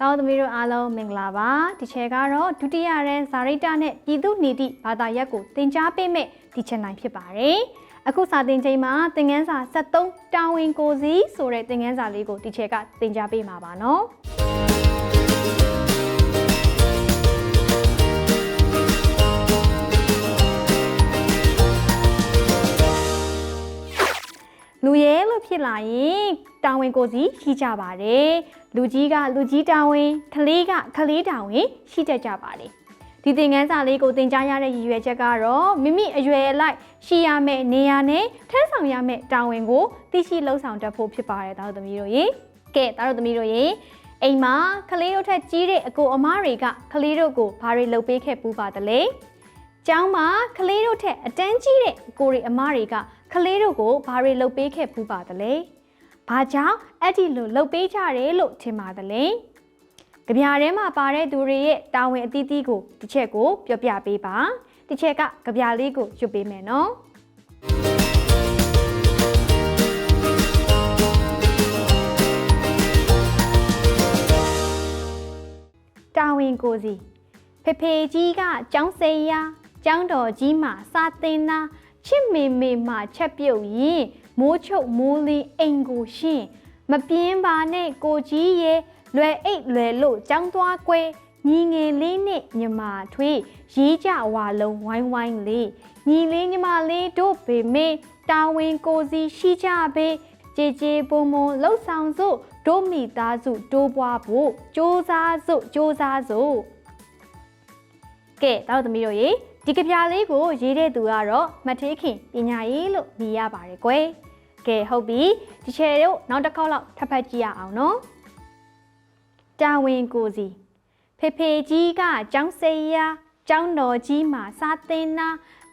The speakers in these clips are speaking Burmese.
တောင်းသမီးတို့အားလုံးမင်္ဂလာပါဒီချေကတော့ဒုတိယရန်ဇာရိတနဲ့ပြည်သူနေတိဘာသာရပ်ကိုသင်ကြားပေးမဲ့ဒီချင်နိုင်ဖြစ်ပါတယ်အခုစာသင်ချိန်မှာသင်ခန်းစာ73တာဝန်ကိုစီဆိုတဲ့သင်ခန်းစာလေးကိုဒီချေကသင်ကြားပေးမှာပါနော် ဖြစ်လာရင်တာဝန်ကိုစီရှိကြပါတယ်လူကြီးကလူကြီးတာဝန်ကလေးကကလေးတာဝန်ရှိတတ်ကြပါတယ်ဒီသင်ခန်းစာလေးကိုသင်ကြားရတဲ့ရည်ရွယ်ချက်ကတော့မိမိအရွယ်အလိုက်ရှိရမယ့်နေရာနဲ့ထမ်းဆောင်ရမယ့်တာဝန်ကိုသိရှိလှုပ်ဆောင်တတ်ဖို့ဖြစ်ပါတယ်သားတို့သမီးတို့ရေကဲသားတို့သမီးတို့ရေအိမ်မှာကလေးတို့ထက်ကြီးတဲ့အကိုအမတွေကကလေးတို့ကိုဘာတွေလုပ်ပေးခဲ့ပူးပါသလဲကျောင်းမှာကလေးတို့ထက်အတန်းကြီးတဲ့အကိုတွေအမတွေက ကလေးတို့ကိုဘာတွေလုပ်ပေးခဲ့ပူးပါသလဲဘာကြောင့်အဲ့ဒီလိုလုပ်ပေးကြတယ်လို့ထင်ပါသလဲကြပြထဲမှာပါတဲ့သူတွေရဲ့တာဝန်အသီးသီးကိုတစ်ချက်ကိုပြောပြပေးပါတစ်ချက်ကကြပြလေးကိုရွတ်ပေးမယ်နော်တာဝန်ကိုစီဖေဖေကြီးကကျောင်းစိရာကျောင်းတော်ကြီးမှာစာသင်တာ ချစ်မေမေမှာချက်ပြုတ်ရင်မိုးချုပ်မိုးလင်းအိမ်ကိုရှင်းမပြင်းပါနဲ့ကိုကြီးရဲ့လွယ်အိတ်လွယ်လို့ကျောင်းသွားကွဲညီငယ်လေးနဲ့ညီမထွေးရေးကြဝါလုံးဝိုင်းဝိုင်းလေးညီလေးညီမလေးတို့ပေမေတာဝန်ကိုစီရှိကြပေကြေကြေပုံမလှုပ်ဆောင်စို့ဒို့မိသားစုတိုးပွားဖို့စ조사စို့စ조사စို့ကဲတောက်သမီးတို့ရေ ဒီကြပြလေးကိုရေးတဲ့သူကတော့မထေးခင်ပညာရေးလို့မြည်ရပါတယ်ကွယ်ကဲဟုတ်ပြီဒီချေတို့နောက်တစ်ခေါက်လောက်ထပ်ဖတ်ကြည့်ရအောင်နော်တာဝန်ကိုစီဖေဖေကြီးကကျောင်းစိရာကျောင်းတော်ကြီးမှာစာသင်တာ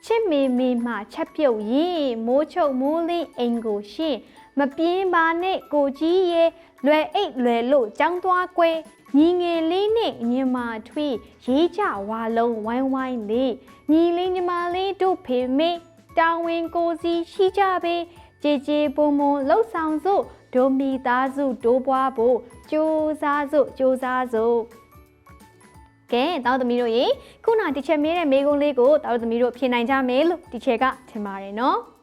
ချစ်မေမေမှာချက်ပြုတ်ရင်မိုးချုပ်မိုးလင်းအိမ်ကိုရှင်း မပြင်းပါနဲ့ကိုကြီးရဲ့လွယ်အိတ်လွယ်လို့ចောင်းသွားကွဲညီငယ်လေးနဲ့ညီမထွေးရေးကြဝါလုံးဝိုင်းဝိုင်းလေးညီလေးညီမလေးတို့ဖေမေတောင်ဝင်ကိုစီရှိကြပေကြေကြေပုံမလှုပ်ဆောင်စို့ဒိုမီသားစုဒိုးပွားဖို့ကြိုးစားစို့ကြိုးစားစို့ကဲတောက်သမီးတို့ရေခုနတီချယ်မေးတဲ့မေးခွန်းလေးကိုတောက်သမီးတို့ဖြေနိုင်ကြမယ်လို့တီချယ်ကထင်ပါတယ်နော်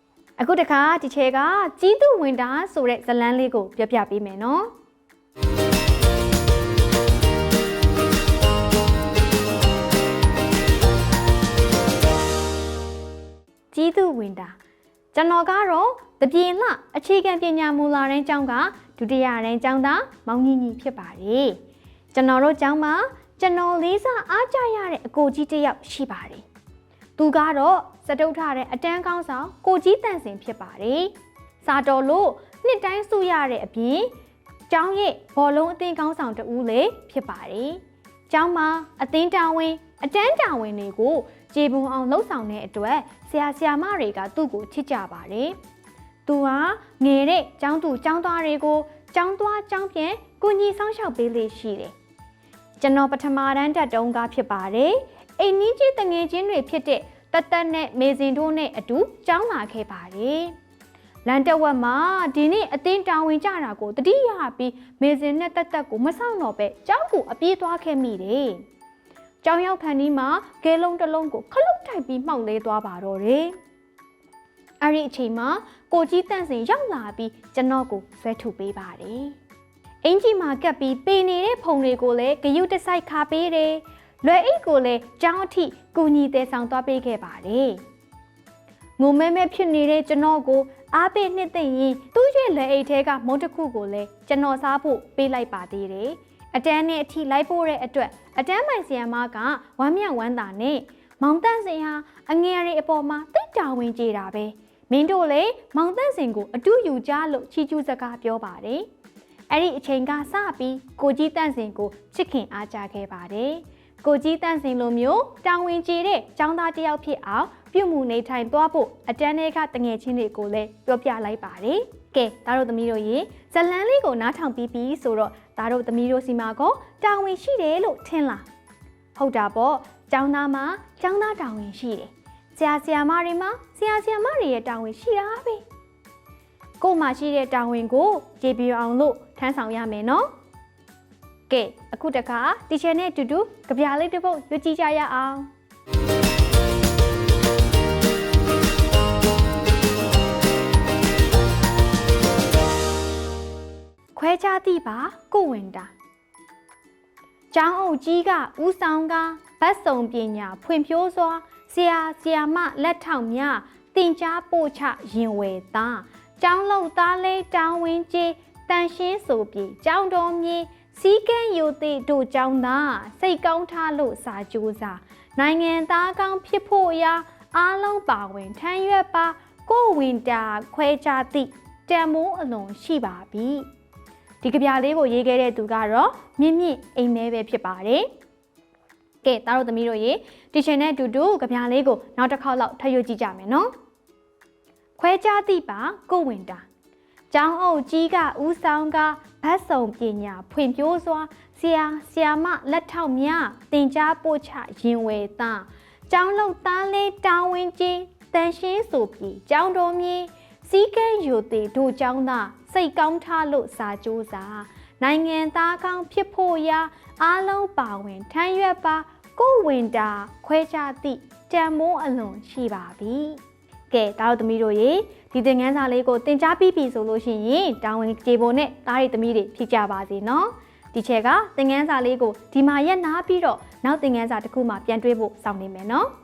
အခုတခါတီချယ်ကကြီးသူဝင်တာဆိုတဲ့ဇတ်လန်းလေးကိုပြောပြပေးမယ်နော်ကြီးသူဝင်တာကျွန်တော်ကတော့တပြေလှအခြေခံပညာမူလာရန်ကျောင်းကဒုတိယရန်ကျောင်းသားမောင်ညီညီဖြစ်ပါတယ်ကျွန်တော်တို့ကျောင်းမှာကျွန်တော်လေးစားအားကြရတဲ့အကိုကြီးတစ်ယောက်ရှိပါတယ် သူကတော့စတုထတဲ့အတန်းကောင်းဆောင်ကိုကြီးတန်စင်ဖြစ်ပါတယ်။စာတော်လို့နှစ်တိုင်းစုရတဲ့အပြင်ကျောင်းရဲ့ဘောလုံးအသင်းကောင်းဆောင်တဦးလည်းဖြစ်ပါတယ်။ကျောင်းမှာအသင်းတာဝန်အတန်းတာဝန်တွေကိုကျေပွန်အောင်လှုပ်ဆောင်တဲ့အတွက်ဆရာဆရာမတွေကသူ့ကိုချစ်ကြပါတယ်။သူဟာငယ်တဲ့ကျောင်းသူကျောင်းသားတွေကိုကျောင်းသွားကျောင်းပြန်ကူညီဆောင်ရှောက်ပေးလေရှိတယ်။ကျွန်တော်ပထမတန်းတက်တုံးကဖြစ်ပါတယ်။ အိမ်နီးချင်းတငယ်ချင်းတွေဖြစ်တဲ့တသက်နဲ့မေစင်တို့နဲ့အတူចောင်းလာခဲ့ပါတယ်။လန်တဝက်မှာဒီနေ့အတင်းတာဝန်ကြတာကိုတတိယပြီးမေစင်နဲ့တက်တက်ကိုမဆောင်တော့ပဲចောင်းကိုအပြေးသွားခဲ့မိတယ်။ကြောင်ရောက်ခန်းဒီမှာကဲလုံးတစ်လုံးကိုခလုတ်ထိုက်ပြီးမှောက်လဲသွားပါတော့တယ်။အဲ့ဒီအချိန်မှာကိုကြီးတန့်စင်ရောက်လာပြီးကျွန်တော်ကိုဆွဲထုတ်ပေးပါတယ်။အင်ကြီးမှာကပ်ပြီးပေနေတဲ့ဖုံတွေကိုလည်းဂယုတစိုက်ခါပေးတယ်။ လွယ်အိတ်ကိုလည်းကြောင်းအထိကူညီတဲ့ဆောင်သွားပေးခဲ့ပါတယ်။ငုံမဲမဲဖြစ်နေတဲ့ကျွန်တော်ကိုအားပေးနှစ်သိမ့်ရင်သူ့ရဲ့လက်အိတ်ထဲကမုံတစ်ခုကိုလည်းကျွန်တော်စားဖို့ပေးလိုက်ပါသေးတယ်။အတန်းနဲ့အထိလိုက်ဖို့တဲ့အတွက်အတန်းပိုင်ဆီယမကဝမ်းမြောက်ဝမ်းသာနဲ့မောင်တန့်စင်ဟာအငယ်ရီအပေါ်မှာတိတ်တာဝင်ကြတာပဲမင်းတို့လေမောင်တန့်စင်ကိုအတူယူကြလို့ချီကျူးစကားပြောပါတယ်အဲ့ဒီအချိန်ကစပြီးကိုကြီးတန့်စင်ကိုချစ်ခင်အားကြခဲ့ပါတယ် ကိုကြီးတန့်စင်လိုမျိုးတောင်ဝင်ကြတဲ့ចောင်းသားတယောက်ဖြစ်အောင်ပြုမှုနေထိုင်သွားဖို့အတန်းတွေကတငယ်ချင်းတွေကိုလည်းပြောပြလိုက်ပါတယ်ကဲသားတို့သမီးတို့ရေဇလန်းလေးကိုနားထောင်ပြီးပြီဆိုတော့သားတို့သမီးတို့စီမှာကောတာဝန်ရှိတယ်လို့ထင်လားဟုတ်တာပေါ့ကျောင်းသားမှာကျောင်းသားတာဝန်ရှိတယ်ဆရာဆရာမတွေမှာဆရာဆရာမတွေရဲ့တာဝန်ရှိတာပဲကို့မှာရှိတဲ့တာဝန်ကိုကြေပြအောင်လို့ထမ်းဆောင်ရမယ်နော် ကကဲအခုတခါတီချာနဲ့အတူတူကြပြလေးတစ်ပုတ်ရွတ်ကြည့်ကြရအောင်ခွဲခြားသည့်ပါကိုဝင်တာကျောင်းအုပ်ကြီးကဦးဆောင်ကဗတ်စုံပညာဖွံ့ဖြိုးစွာဆရာဆရာမလက်ထောက်များတင် जा ပို့ချရင်ဝယ်သားကျောင်းလုံသားလေးတောင်းဝင်းကြီးတန်ရှင်းဆိုပြီးကျောင်းတော်မြေ စီးကန်းယူသည်တို့ကျောင်းသားစိတ်ကောင်းထားလို့စာကြိုးစားနိုင်ငံသားကောင်းဖြစ်ဖို့ရာအားလုံးပါဝင်ထမ်းရွက်ပါကိုယ်ဝင်တာခွဲခြားသည့်တန်မိုးအလွန်ရှိပါပြီဒီကြပြလေးကိုရေးခဲ့တဲ့သူကတော့မြင့်မြင့်အိမ်မဲပဲဖြစ်ပါတယ်ကဲသားတို့သမီးတို့ရေတီရှင်နဲ့အတူတူကြပြလေးကိုနောက်တစ်ခေါက်လောက်ထပ်ရွတ်ကြည့်ကြမယ်နော်ခွဲခြားသည့်ပါကိုယ်ဝင်တာကျောင်းအုပ်ကြီးကဦးဆောင်က ဗတ်စုံပညာဖွံ့ဖြိုးစွာဆရာဆရာမလက်ထောက်များတင် जा ပို့ချရင်ဝယ်သားကျောင်းလုံသားလေးတောင်းဝင်ကြီးတန်ရှင်းဆိုပြီးကျောင်းတော်မြေစီးကန်းယူသည်တို့ကျောင်းသားစိတ်ကောင်းထားလို့စာကြိုးစားနိုင်ငံသားကောင်းဖြစ်ဖို့ရာအားလုံးပါဝင်ထမ်းရွက်ပါကိုယ်ဝင်တာခွဲခြားသည့်တန်မိုးအလွန်ရှိပါပြီ ကဲဒါတို့သမီးတို့ရေဒီသင်ခန်းစာလေးကိုသင်ကြားပြီးပြီဆိုလို့ရှိရင်တာဝန်ကြေပုံနဲ့သားရီသမီးတွေဖြစ်ကြပါစေနော်ဒီချက်ကသင်ခန်းစာလေးကိုဒီမှာရက်နာပြီးတော့နောက်သင်ခန်းစာတစ်ခုမှပြန်တွေ့ဖို့စောင့်နေမယ်နော်